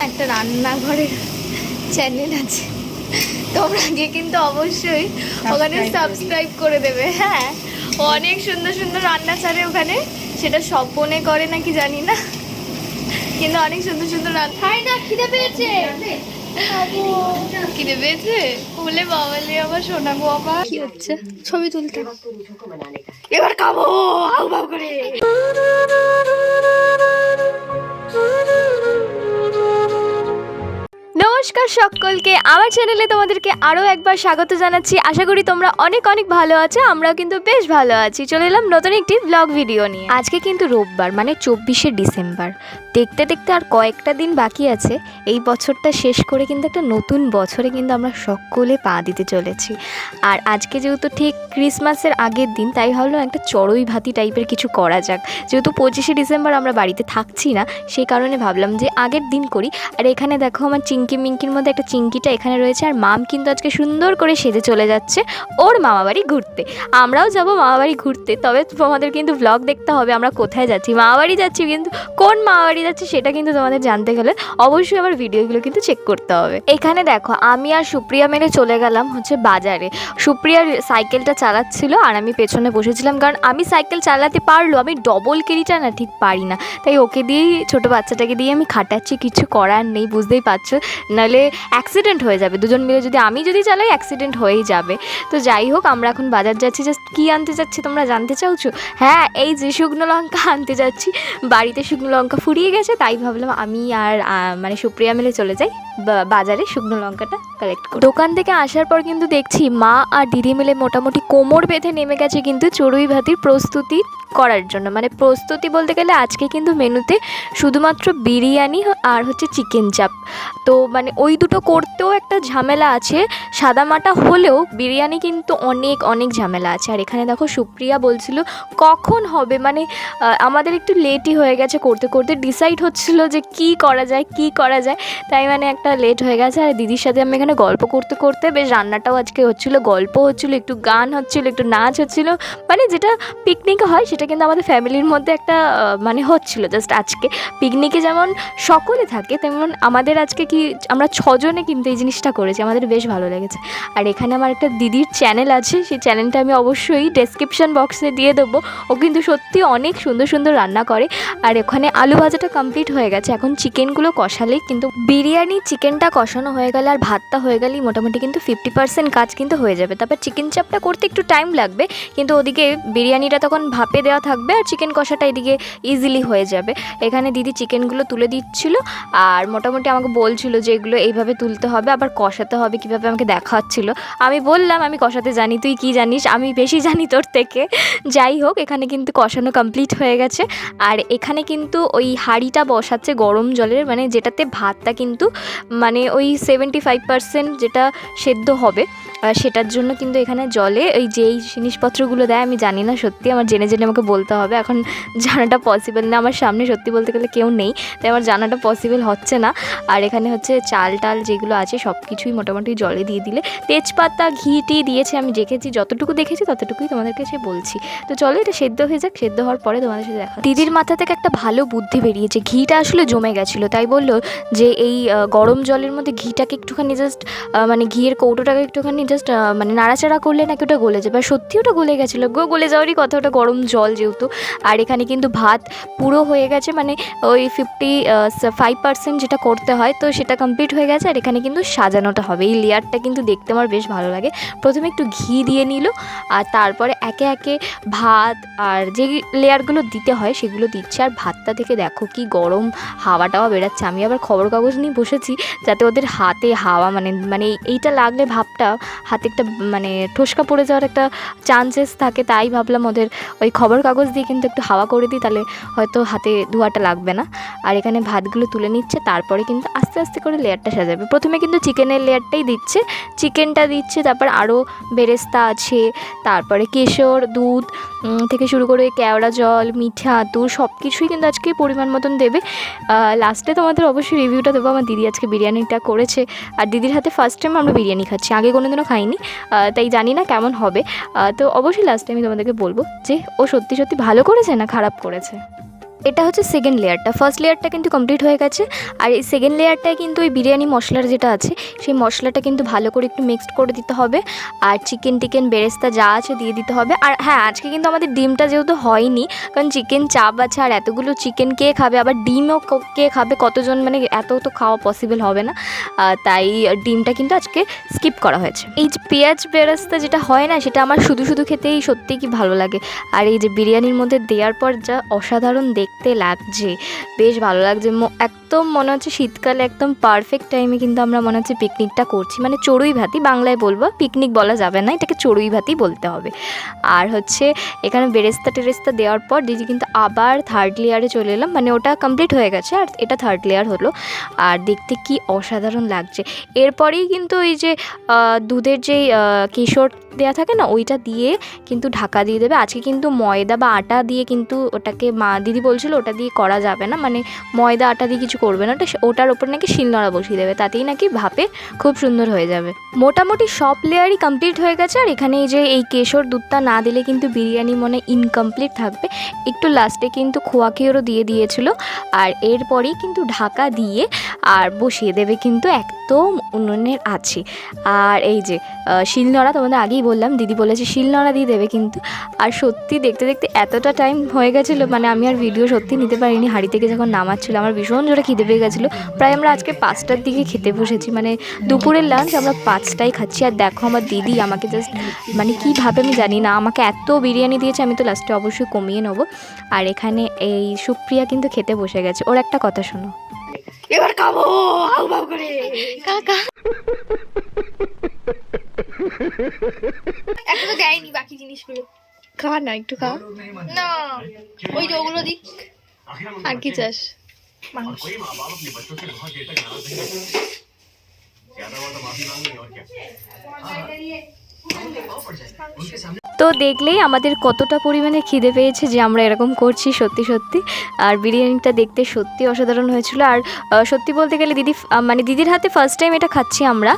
একটা রান্নাঘরের চ্যানেল আছে। তোমরা গিয়ে কিন্তু অবশ্যই ওখানে সাবস্ক্রাইব করে দেবে হ্যাঁ। অনেক সুন্দর সুন্দর রান্না ছাড়ে ওখানে। সেটা স্বপনে করে নাকি জানি না। কিন্তু অনেক সুন্দর সুন্দর রান্না খিদে পেয়েছে! খিদে পেয়েছে? বলে বাবালে আবার কি হচ্ছে? ছবি তুলতে। এবার খাব আউ বাউ করে। নমস্কার সকলকে। আমার চ্যানেলে তোমাদেরকে আরও একবার স্বাগত জানাচ্ছি। আশা করি তোমরা অনেক অনেক ভালো আছো, আমরাও কিন্তু বেশ ভালো আছি। চলে এলাম নতুন একটি ব্লগ ভিডিও নিয়ে। আজকে কিন্তু রোববার মানে চব্বিশে ডিসেম্বর। দেখতে দেখতে আর কয়েকটা দিন বাকি আছে। এই বছরটা শেষ করে কিন্তু একটা নতুন বছরে কিন্তু আমরা সকলে পা দিতে চলেছি। আর আজকে যেহেতু ঠিক ক্রিসমাসের আগের দিন, তাই ভাবলাম একটা চড়ুই ভাতি টাইপের কিছু করা যাক। যেহেতু পঁচিশে ডিসেম্বর আমরা বাড়িতে থাকছি না, সেই কারণে ভাবলাম যে আগের দিন করি। আর এখানে দেখো আমার চিঙ্কি মিঙ্কির মধ্যে একটা চিঙ্কিটা এখানে রয়েছে আর মাম কিন্তু আজকে সুন্দর করে সেজে চলে যাচ্ছে ওর মামাবাড়ি ঘুরতে। আমরাও যাব মামাবাড়ি ঘুরতে, তবে তোমাদের কিন্তু ব্লগ দেখতে হবে আমরা কোথায় যাচ্ছি, মামাবাড়ি যাচ্ছি কিন্তু কোন মামাবাড়ি যাচ্ছি সেটা কিন্তু তোমাদের জানতে গেলে অবশ্যই আমার ভিডিওগুলো কিন্তু চেক করতে হবে। এখানে দেখো, আমি আর সুপ্রিয়া মেরে চলে গেলাম হচ্ছে বাজারে। সুপ্রিয়ার সাইকেলটা চালাচ্ছিল আর আমি পেছনে বসেছিলাম কারণ আমি সাইকেল চালাতে পারল, আমি ডবল কেরিটা না ঠিক পারি না। তাই ওকে দিয়েই ছোটো বাচ্চাটাকে দিয়ে আমি খাটাচ্ছি, কিছু করার নেই, বুঝতেই পারছ? নাহলে অ্যাক্সিডেন্ট হয়ে যাবে। দুজন মিলে যদি আমি যদি চালাই অ্যাক্সিডেন্ট হয়েই যাবে। তো যাই হোক, আমরা এখন বাজার যাচ্ছি। জাস্ট কী আনতে যাচ্ছি তোমরা জানতে চাওছো? হ্যাঁ এই যে শুকনো লঙ্কা আনতে যাচ্ছি। বাড়িতে শুকনো লঙ্কা ফুরিয়ে গেছে, তাই ভাবলাম আমি আর মানে সুপ্রিয়া মিলে চলে যাই। বাজারে শুকনো লঙ্কাটা কালেক্ট করি দোকান থেকে আসার পর কিন্তু দেখছি মা আর দিদি মিলে মোটামুটি কোমর বেঁধে নেমে গেছে কিন্তু চড়ুই ভাতির প্রস্তুতি করার জন্য। মানে প্রস্তুতি বলতে গেলে আজকে কিন্তু মেনুতে শুধুমাত্র বিরিয়ানি আর হচ্ছে চিকেন চাপ তো মানে ওই দুটো করতেও একটা ঝামেলা আছে। সাদামাটা হলেও বিরিয়ানি কিন্তু অনেক অনেক ঝামেলা আছে। আর এখানে দেখো সুপ্রিয়া বলছিল, কখন হবে? মানে আমাদের একটু লেটই হয়ে গেছে করতে করতে ডিসাইড হচ্ছিল যে কি করা যায়, কি করা যায়। তাই মানে একটা লেট হয়ে গেছে আর দিদির সাথে আমি এখানে গল্প করতে করতে বেশ রান্নাটাও আজকে হচ্ছিল গল্প হচ্ছিল, একটু গান হচ্ছিল, একটু নাচ হচ্ছিল। মানে যেটা পিকনিকে হয় সেটা কিন্তু আমাদের ফ্যামিলির মধ্যে একটা মানে হচ্ছিল জাস্ট আজকে। পিকনিকে যেমন সকলে থাকে, তেমন আমাদের আজকে কি আমরা ছজনে কিন্তু এই জিনিসটা করেছি, আমাদের বেশ ভালো লেগেছে। আর এখানে আমার একটা দিদির চ্যানেল আছে, সেই চ্যানেলটা আমি অবশ্যই ডেসক্রিপশন বক্সে দিয়ে দেবো। ও কিন্তু সত্যি অনেক সুন্দর সুন্দর রান্না করে। আর ওখানে আলু ভাজাটা কমপ্লিট হয়ে গেছে। এখন চিকেনগুলো কষালেই কিন্তু বিরিয়ানি চিকেনটা কষানো হয়ে গেলে আর ভাতটা হয়ে গেলেই মোটামুটি কিন্তু ফিফটি পার্সেন্ট কাজ কিন্তু হয়ে যাবে। তারপর চিকেন চাপটা করতে একটু টাইম লাগবে, কিন্তু ওদিকে বিরিয়ানিটা তখন ভাপে দেওয়া থাকবে আর চিকেন কষাটা এদিকে ইজিলি হয়ে যাবে। এখানে দিদি চিকেনগুলো তুলে দিচ্ছিল আর মোটামুটি আমাকে বলছিল যে এগুলো এইভাবে তুলতে হবে, আবার কষাতে হবে কীভাবে আমাকে দেখাচ্ছিল। আমি বললাম, আমি কষাতে জানি, তুই কি জানিস? আমি বেশি জানি তোর থেকে। যাই হোক, এখানে কিন্তু কষানো কমপ্লিট হয়ে গেছে। আর এখানে কিন্তু ওই হাঁড়িটা বসাচ্ছে গরম জলের মানে যেটাতে ভাতটা কিন্তু মানে ওই সেভেন্টি ফাইভ পার্সেন্ট যেটা সেদ্ধ হবে সেটার জন্য কিন্তু এখানে জলে ওই যেই জিনিসপত্রগুলো দেয়, আমি জানি না সত্যি। আমার জেনে জেনে আমাকে বলতে হবে। এখন জানাটা পসিবল না। আমার সামনে সত্যি বলতে গেলে কেউ নেই, তাই আমার জানাটা পসিবল হচ্ছে না। আর এখানে হচ্ছে চাল টাল যেগুলো আছে সব কিছুই মোটামুটি জলে দিয়ে দিলে। তেজপাতা, ঘি, টি দিয়েছে, আমি দেখেছি। যতটুকু দেখেছি, ততটুকুই তোমাদেরকে সে বলছি। তো চলো, এটা সেদ্ধ হয়ে যাক। সেদ্ধ হওয়ার পরে তোমাদের সাথে দেখা দিদির মাথা থেকে একটা ভালো বুদ্ধি বেরিয়েছে। ঘিটা আসলে জমে গেছিল, তাই বলল যে এই গরম জলের মধ্যে ঘিটাকে একটুখানি জাস্ট মানে ঘিয়ের কৌটোটাকে একটুখানি জাস্ট মানে নাড়াচাড়া করলে নাকি ওটা গলে যাবে আর সত্যি ওটা গলে গেছিল। গো, গলে যাওয়ারই কথা, ওটা গরম জল যেহেতু। আর এখানে কিন্তু ভাত পুরো হয়ে গেছে মানে ওই ফিফটি ফাইভ পার্সেন্ট যেটা করতে হয়, তো সেটা কমপ্লিট হয়ে গেছে। আর এখানে কিন্তু সাজানোটা হবে। এই লেয়ারটা কিন্তু দেখতে আমার বেশ ভালো লাগে। প্রথমে একটু ঘি দিয়ে নিল, আর তারপরে একে একে ভাত আর যে লেয়ারগুলো দিতে হয়, সেগুলো দিচ্ছে। আর ভাতটা থেকে দেখো কি গরম হাওয়া টাওয়া বেরাচ্ছে আমি আবার খবর কাগজ নিয়ে বসেছি, যাতে ওদের হাতে হাওয়া মানে মানে এইটা লাগলে ভাবটা হাতে একটা মানে ঠোসকা পড়ে যাওয়ার একটা চান্সেস থাকে, তাই ভাবলাম ওদের ওই খবর কাগজ দিয়ে কিন্তু একটু হাওয়া করে দিই, তাহলে হয়তো হাতে ধোয়াটা লাগবে না। আর এখানে ভাতগুলো তুলে নিচ্ছে, তারপরে কিন্তু আস্তে আস্তে করে লেয়ারটা সাজাবে। প্রথমে কিন্তু চিকেনের লেয়ারটাই দিচ্ছে, চিকেনটা দিচ্ছে, তারপর আরও বেরেস্তা আছে, তারপরে কেশর, দুধ থেকে শুরু করে কেওড়া জল, মিঠা আতুর সব কিছুই কিন্তু আজকে পরিমাণ মতন দেবে। লাস্টে তোমাদের অবশ্যই রিভিউটা দেবো, আমার দিদি আজকে বিরিয়ানিটা করেছে। আর দিদির হাতে ফার্স্ট টাইম আমরা বিরিয়ানি খাচ্ছি, আগে কোনোদিনও খাইনি তাই জানি না কেমন হবে। তো অবশ্যই লাস্টে আমি তোমাদেরকে বলব যে, ও সত্যি সত্যি ভালো করেছে না খারাপ করেছে? এটা হচ্ছে সেকেন্ড লেয়ারটা ফার্স্ট লেয়ারটা কিন্তু কমপ্লিট হয়ে গেছে। আর এই সেকেন্ড লেয়ারটায় কিন্তু ওই বিরিয়ানি মশলার যেটা আছে, সেই মশলাটা কিন্তু ভালো করে একটু মিক্সড করে দিতে হবে। আর চিকেন টিকেন বেরেস্তা যা আছে দিয়ে দিতে হবে। আর হ্যাঁ আজকে কিন্তু আমাদের ডিমটা যেহেতু হয়নি, কারণ চিকেন চাপ আছে আর এতগুলো চিকেন কে খাবে, আবার ডিমও কে খাবে, কতজন মানে এত তো খাওয়া পসিবল হবে না। তাই ডিমটা কিন্তু আজকে স্কিপ করা হয়েছে। এই যে পেঁয়াজ বেরেস্তা যেটা হয় না, সেটা আমার শুধু শুধু খেতেই সত্যিই কি ভালো লাগে। আর এই যে বিরিয়ানির মধ্যে দেওয়ার পর যা অসাধারণ দেখতে লাগছে। বেশ ভালো লাগছে। একদম মনে হচ্ছে শীতকালে একদম পারফেক্ট টাইমে কিন্তু আমরা মনে হচ্ছে পিকনিকটা করছি। মানে চড়ুই ভাতি বাংলায় বলব পিকনিক বলা যাবে না, এটাকে চড়ুই ভাতি বলতে হবে। আর হচ্ছে এখানে বেরেস্তা টেরেস্তা দেওয়ার পর দিদি কিন্তু আবার থার্ড লেয়ারে চলে এলাম। মানে ওটা কমপ্লিট হয়ে গেছে আর এটা থার্ড লেয়ার হলো। আর দেখতে কি অসাধারণ লাগছে। এরপরেই কিন্তু ওই যে দুধের যেই কেশর দেওয়া থাকে না, ওইটা দিয়ে কিন্তু ঢাকা দিয়ে দেবে। আজকে কিন্তু ময়দা বা আটা দিয়ে কিন্তু ওটাকে মা, দিদি বলছিল ওটা দিয়ে করা যাবে না মানে ময়দা আটা দিয়ে কিছু করবে না, ওটা ওটার ওপর নাকি শিলনোড়া বসিয়ে দেবে, তাতেই নাকি ভাপে খুব সুন্দর হয়ে যাবে। মোটামুটি সব লেয়ারই কমপ্লিট হয়ে গেছে, আর এখানে এই যে এই কেশর দুধটা না দিলে কিন্তু বিরিয়ানি মনে ইনকমপ্লিট থাকবে। একটু লাস্টে কিন্তু খোয়া ক্ষীরও দিয়ে দিয়েছিল, আর এরপরেই কিন্তু ঢাকা দিয়ে আর বসিয়ে দেবে কিন্তু একদম উনুনের আছে আর এই যে শিলনোড়া তোমাদের আগেই বললাম, দিদি বলেছে শিলনোড়া দিয়ে দেবে কিন্তু, আর সত্যি দেখতে দেখতে এতটা টাইম হয়ে গেছিল মানে আমি আর ভিডিও সত্যি নিতে পারিনি। হাড়ি থেকে যখন নামাচ্ছিল, আমার ভীষণ জোরে খিদে পেয়ে গেছিল। প্রায় আমরা আজকে পাঁচটার দিকে খেতে বসেছি মানে দুপুরের লাঞ্চ আমরা পাঁচটায় খাচ্ছি। আর দেখো আমার দিদি আমাকে জাস্ট মানে কীভাবে আমি জানি না, আমাকে এত বিরিয়ানি দিয়েছে, আমি তো লাস্টে অবশ্যই কমিয়ে নেব। আর এখানে এই সুপ্রিয়া কিন্তু খেতে বসে গেছে। ওর একটা কথা শোনো। এবার খাব হাউ হাউ করে। কাকা। একটা তো দেয়নি বাকি জিনিসগুলো। খা না একটু খা। না ওই যে ওগুলো দিক। আর কি চাস? মাংস। তো দেখলেই আমাদের কতটা পরিমাণে খিদে পেয়েছে যে আমরা এরকম করছি সত্যি সত্যি। আর বিরিয়ানিটা দেখতে সত্যি অসাধারণ হয়েছিল। আর সত্যি বলতে গেলে দিদি মানে দিদির হাতে ফার্স্ট টাইম এটা খাচ্ছি আমরা।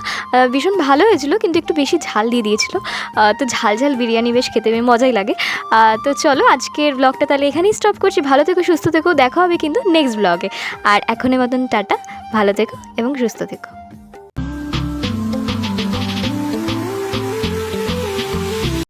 ভীষণ ভালো হয়েছিল, কিন্তু একটু বেশি ঝাল দিয়ে দিয়েছিল। তো ঝাল ঝাল বিরিয়ানি বেশ খেতে মজাই লাগে। তো চলো আজকের ব্লগটা তাহলে এখানেই স্টপ করছি। ভালো থেকো, সুস্থ থেকো, দেখা হবে কিন্তু নেক্সট ব্লগে আর এখনের মতন টাটা, ভালো থেকো এবং সুস্থ থেকো।